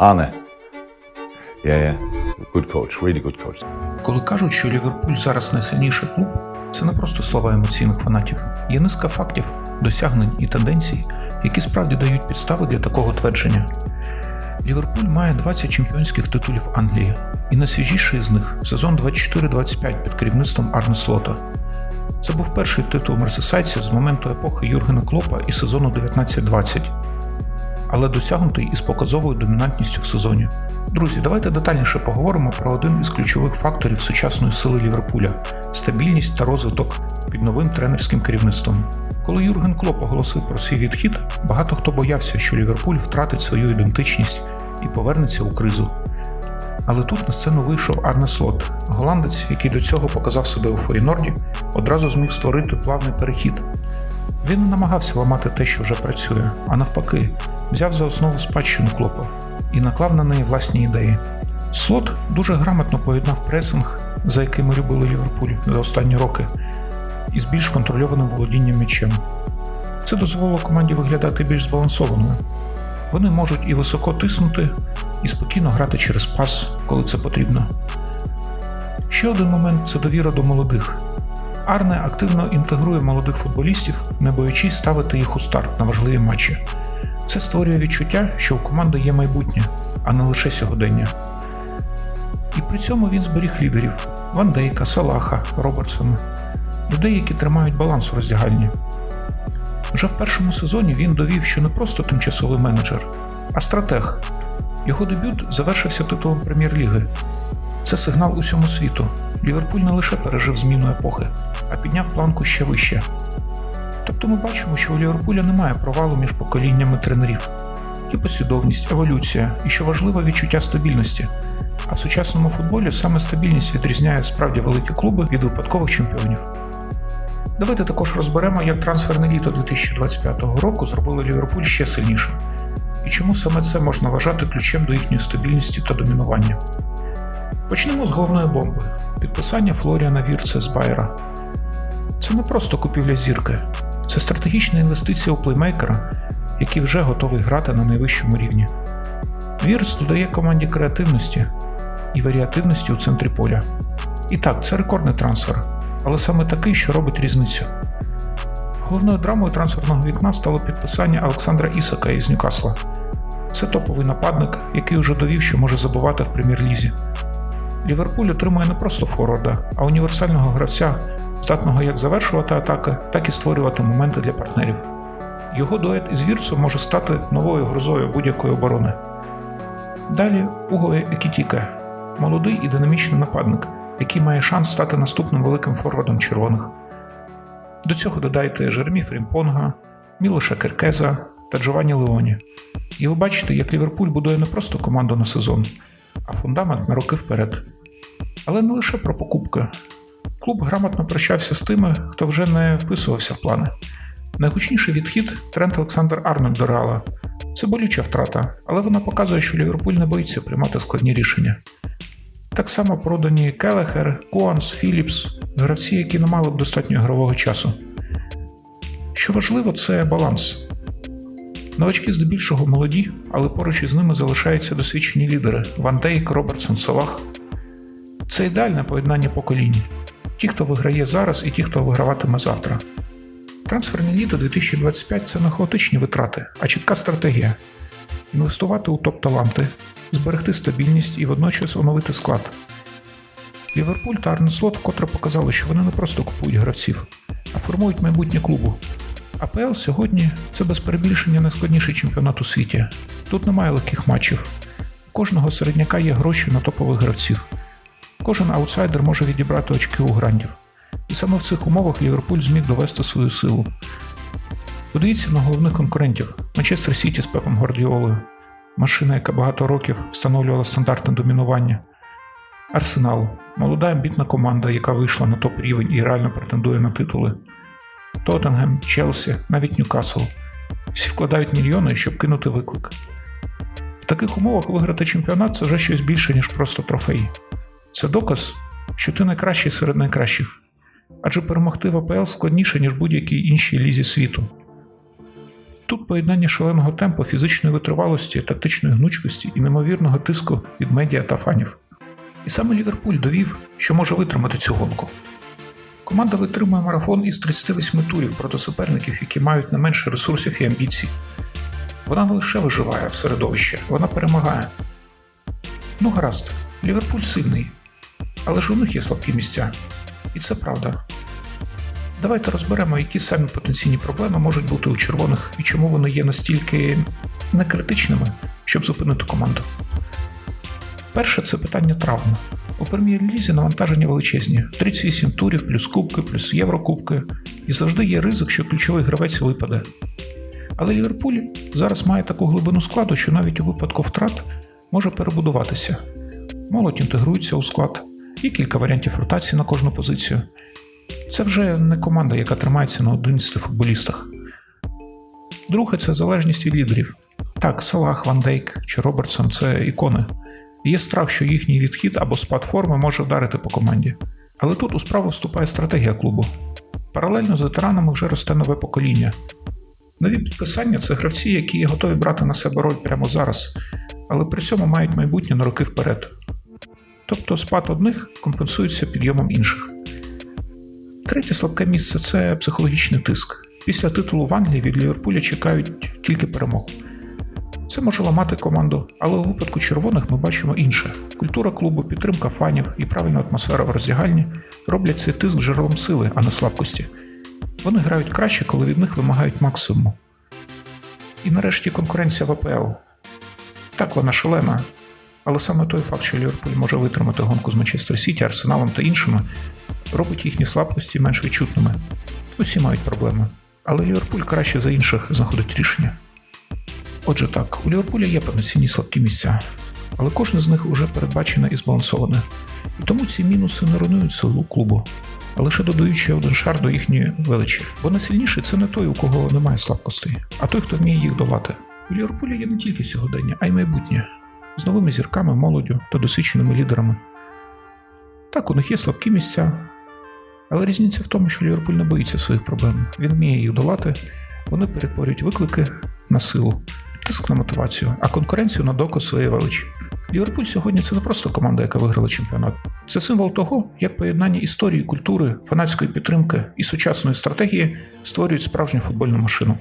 Arne. Yeah, yeah. Good coach, really good coach. Коли кажуть, що Ліверпуль зараз найсильніший клуб, це не просто слова емоційних фанатів. Є низка фактів, досягнень і тенденцій, які справді дають підстави для такого твердження. Ліверпуль має 20 чемпіонських титулів Англії, і найсвіжіший з них сезон 24-25 під керівництвом Арне Слота. Це був перший титул мерсисайців з моменту епохи Юргена Клопа і сезону 19-20, але досягнутий із показовою домінантністю в сезоні. Друзі, давайте детальніше поговоримо про один із ключових факторів сучасної сили Ліверпуля стабільність та розвиток під новим тренерським керівництвом. Коли Юрген Клоп оголосив про свій відхід, багато хто боявся, що Ліверпуль втратить свою ідентичність і повернеться у кризу. Але тут на сцену вийшов Арне Слот, голландець, який до цього показав себе у Фейнорді, одразу зміг створити плавний перехід. Він не намагався ламати те, що вже працює, а навпаки, взяв за основу спадщину клопа і наклав на неї власні ідеї. Слот дуже грамотно поєднав пресинг, за яким ми любили Ліверпуль за останні роки, із більш контрольованим володінням м'ячем. Це дозволило команді виглядати більш збалансованою. Вони можуть і високо тиснути, і спокійно грати через пас, коли це потрібно. Ще один момент це довіра до молодих. Арне активно інтегрує молодих футболістів, не боячись ставити їх у старт на важливі матчі. Це створює відчуття, що у команди є майбутнє, а не лише сьогодення. І при цьому він зберіг лідерів Ван Дейка, Салаха, Робертсона, людей, які тримають баланс у роздягальні. Вже в першому сезоні він довів, що не просто тимчасовий менеджер, а стратег. Його дебют завершився титулом прем'єр-ліги. Це сигнал усьому світу. Ліверпуль не лише пережив зміну епохи, а підняв планку ще вище. Тобто ми бачимо, що у Ліверпуля немає провалу між поколіннями тренерів. Є послідовність, еволюція і, що важливо, відчуття стабільності. А в сучасному футболі саме стабільність відрізняє справді великі клуби від випадкових чемпіонів. Давайте також розберемо, як трансферне літо 2025 року зробило Ліверпуль ще сильнішим, і чому саме це можна вважати ключем до їхньої стабільності та домінування. Почнемо з головної бомби підписання Флоріана Вірце з Байера. Це не просто купівля зірки, це стратегічна інвестиція у плеймейкера, який вже готовий грати на найвищому рівні. Вірц додає команді креативності і варіативності у центрі поля. І так, це рекордний трансфер, але саме такий, що робить різницю. Головною драмою трансферного вікна стало підписання Олександра Ісака із Ньюкасла. Це топовий нападник, який уже довів, що може забувати в прем'єр-лізі. Ліверпуль отримує не просто форварда, а універсального гравця, здатного як завершувати атаки, так і створювати моменти для партнерів. Його дует із Вірцем може стати новою грозою будь-якої оборони. Далі Уго Екітіке молодий і динамічний нападник, який має шанс стати наступним великим форвардом червоних. До цього додайте Жеремі Фрімпонга, Мілоша Керкеза та Джованні Леоні. І ви бачите, як Ліверпуль будує не просто команду на сезон, а фундамент на роки вперед. Але не лише про покупки. Клуб грамотно прощався з тими, хто вже не вписувався в плани. Найгучніший відхід Трент Олександр Арнольд до Реала. Це болюча втрата, але вона показує, що Ліверпуль не боїться приймати складні рішення. Так само продані Келехер, Коанс, Філіпс, гравці, які не мали б достатньо ігрового часу. Що важливо, це баланс. Новачки здебільшого молоді, але поруч із ними залишаються досвідчені лідери Ван Дейк, Робертсон, Салах. Це ідеальне поєднання поколінь. Ті, хто виграє зараз, і ті, хто виграватиме завтра. Трансферне літо 2025 це не хаотичні витрати, а чітка стратегія інвестувати у топ-таланти, зберегти стабільність і водночас оновити склад. Ліверпуль та Арне Слот вкотре показали, що вони не просто купують гравців, а формують майбутнє клубу. АПЛ сьогодні це без перебільшення найскладніший чемпіонат у світі. Тут немає легких матчів. У кожного середняка є гроші на топових гравців. Кожен аутсайдер може відібрати очки у грандів. І саме в цих умовах Ліверпуль зміг довести свою силу. Подивіться на головних конкурентів Манчестер Сіті з Пепом Гвардіолою, машина, яка багато років встановлювала стандартне домінування. Арсенал молода амбітна команда, яка вийшла на топ рівень і реально претендує на титули. Тоттенгем, Челсі, навіть Ньюкасл. Всі вкладають мільйони, щоб кинути виклик. В таких умовах виграти чемпіонат це вже щось більше, ніж просто трофей. Це доказ, що ти найкращий серед найкращих. Адже перемогти в АПЛ складніше, ніж будь-якій іншій лізі світу. Тут поєднання шаленого темпу, фізичної витривалості, тактичної гнучкості і неймовірного тиску від медіа та фанів. І саме Ліверпуль довів, що може витримати цю гонку. Команда витримує марафон із 38 турів проти суперників, які мають не менше ресурсів і амбіцій. Вона не лише виживає в середовищі, вона перемагає. Ну гаразд, Ліверпуль сильний, але ж у них є слабкі місця. І це правда. Давайте розберемо, які самі потенційні проблеми можуть бути у червоних і чому вони є настільки некритичними, щоб зупинити команду. Перше це питання травм. У прем'єр-лізі навантаження величезні: 38 турів, плюс кубки, плюс єврокубки, і завжди є ризик, що ключовий гравець випаде. Але Ліверпуль зараз має таку глибину складу, що навіть у випадку втрат може перебудуватися. Молодь інтегрується у склад, є кілька варіантів ротації на кожну позицію. Це вже не команда, яка тримається на 11 футболістах. Друге це залежність від лідерів. Так, Салах, Ван Дейк чи Робертсон це ікони. Є страх, що їхній відхід або спад форми може вдарити по команді. Але тут у справу вступає стратегія клубу. Паралельно з ветеранами вже росте нове покоління. Нові підписання це гравці, які готові брати на себе роль прямо зараз, але при цьому мають майбутнє на роки вперед. Тобто спад одних компенсується підйомом інших. Третє слабке місце це психологічний тиск. Після титулу в Англії від Ліверпуля чекають тільки перемог. Це може ламати команду, але у випадку червоних ми бачимо інше: культура клубу, підтримка фанів і правильна атмосфера в роздягальні роблять цей тиск джерелом сили, а не слабкості. Вони грають краще, коли від них вимагають максимуму. І нарешті конкуренція в АПЛ. Так, вона шалена, але саме той факт, що Ліверпуль може витримати гонку з Манчестер Сіті, Арсеналом та іншими, робить їхні слабкості менш відчутними. Усі мають проблеми, але Ліверпуль краще за інших знаходить рішення. Отже так, у Ліверпуля є повноцінні слабкі місця, але кожне з них уже передбачене і збалансоване. І тому ці мінуси не руйнують силу клубу, а лише додають ще один шар до їхньої величі. Бо найсильніший це не той, у кого немає слабкостей, а той, хто вміє їх долати. У Ліверпуля є не тільки сьогодення, а й майбутнє з новими зірками, молоддю та досвідченими лідерами. Так, у них є слабкі місця, але різниця в тому, що Ліверпуль не боїться своїх проблем. Він вміє їх долати, вони перетворюють виклики на силу, тиск на мотивацію, а конкуренцію на доказ своєї величі. Ліверпуль сьогодні це не просто команда, яка виграла чемпіонат. Це символ того, як поєднання історії, культури, фанатської підтримки і сучасної стратегії створюють справжню футбольну машину.